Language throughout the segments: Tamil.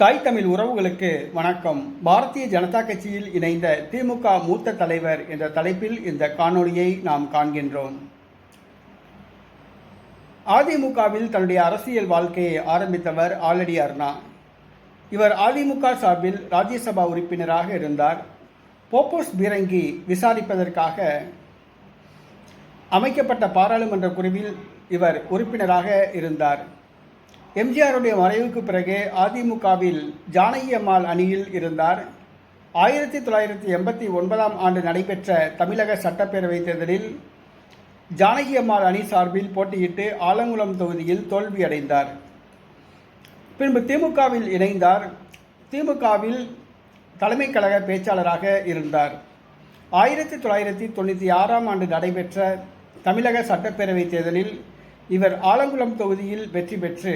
தாய் தமிழ் உறவுகளுக்கு வணக்கம். பாரதிய ஜனதா கட்சியில் இணைந்த திமுக மூத்த தலைவர் என்ற தலைப்பில் இந்த காணொளியை நாம் காண்கின்றோம். அதிமுகவில் தன்னுடைய அரசியல் வாழ்க்கையை ஆரம்பித்தவர் ஆலடி அர்ணா. இவர் அதிமுக சார்பில் ராஜ்யசபா உறுப்பினராக இருந்தார். போப்போஸ் பீரங்கி விசாரிப்பதற்காக அமைக்கப்பட்ட பாராளுமன்ற குழுவில் இவர் உறுப்பினராக இருந்தார். எம்ஜிஆருடைய மறைவுக்கு பிறகு அதிமுகவில் ஜானகி அம்மாள் அணியில் இருந்தார். ஆயிரத்தி தொள்ளாயிரத்தி எண்பத்தி ஒன்பதாம் ஆண்டு நடைபெற்ற தமிழக சட்டப்பேரவைத் தேர்தலில் ஜானகி அம்மாள் அணி சார்பில் போட்டியிட்டு ஆலங்குளம் தொகுதியில் தோல்வியடைந்தார் பின்பு திமுகவில் இணைந்தார். திமுகவில் தலைமை கழக பேச்சாளராக இருந்தார். ஆயிரத்தி தொள்ளாயிரத்தி தொண்ணூற்றி ஆறாம் ஆண்டு நடைபெற்ற தமிழக சட்டப்பேரவைத் தேர்தலில் இவர் ஆலங்குளம் தொகுதியில் வெற்றி பெற்று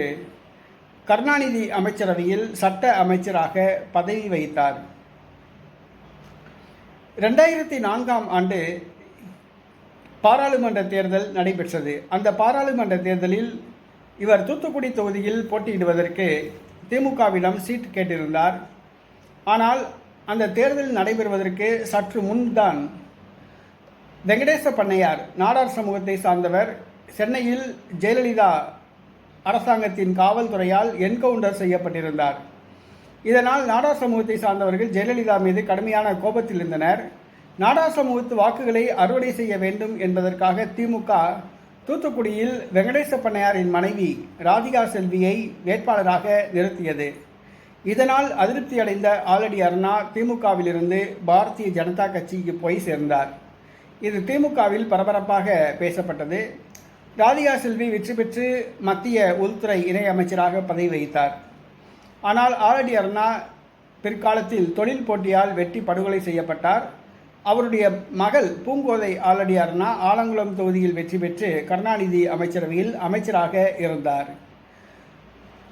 கருணாநிதி அமைச்சரவையில் சட்ட அமைச்சராக பதவி வகித்தார். ரெண்டாயிரத்தி நான்காம் ஆண்டு பாராளுமன்ற தேர்தல் நடைபெற்றது. அந்த பாராளுமன்ற தேர்தலில் இவர் தூத்துக்குடி தொகுதியில் போட்டியிடுவதற்கு திமுகவிடம் சீட் கேட்டிருந்தார். ஆனால் அந்த தேர்தல் நடைபெறுவதற்கு சற்று முன்தான் வெங்கடேச பண்ணையார் நாடார் சமூகத்தை சார்ந்தவர் சென்னையில் ஜெயலலிதா அரசாங்கத்தின் காவல்துறையால் என்கவுண்டர் செய்யப்பட்டிருந்தார். இதனால் நாடா சமூகத்தை சார்ந்தவர்கள் ஜெயலலிதா மீது கடுமையான கோபத்தில் இருந்தனர். நாடா சமூகத்து வாக்குகளை அறுவடை செய்ய வேண்டும் என்பதற்காக திமுக தூத்துக்குடியில் வெங்கடேச பண்ணையாரின் மனைவி ராதிகா செல்வியை வேட்பாளராக நிறுத்தியது. இதனால் அதிருப்தி அடைந்த ஆலடி அருணா திமுகவிலிருந்து பாரதிய ஜனதா கட்சிக்கு போய் சேர்ந்தார். இது திமுகவில் பரபரப்பாக பேசப்பட்டது. ராதிகா செல்வி வெற்றி பெற்று மத்திய உள்துறை இணையமைச்சராக பதவி வகித்தார். ஆனால் ஆலடி அருணா பிற்காலத்தில் தொழில் போட்டியால் வெட்டி படுகொலை செய்யப்பட்டார். அவருடைய மகள் பூங்கோதை ஆலடி அருணா ஆலங்குளம் தொகுதியில் வெற்றி பெற்று கருணாநிதி அமைச்சரவையில் அமைச்சராக இருந்தார்.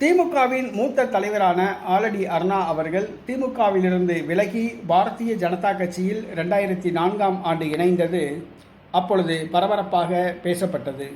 திமுகவின் மூத்த தலைவரான ஆலடி அருணா அவர்கள் திமுகவிலிருந்து விலகி பாரதிய ஜனதா கட்சியில் ரெண்டாயிரத்தி நான்காம் ஆண்டு இணைந்தது அப்பொழுது பரபரப்பாக பேசப்பட்டது.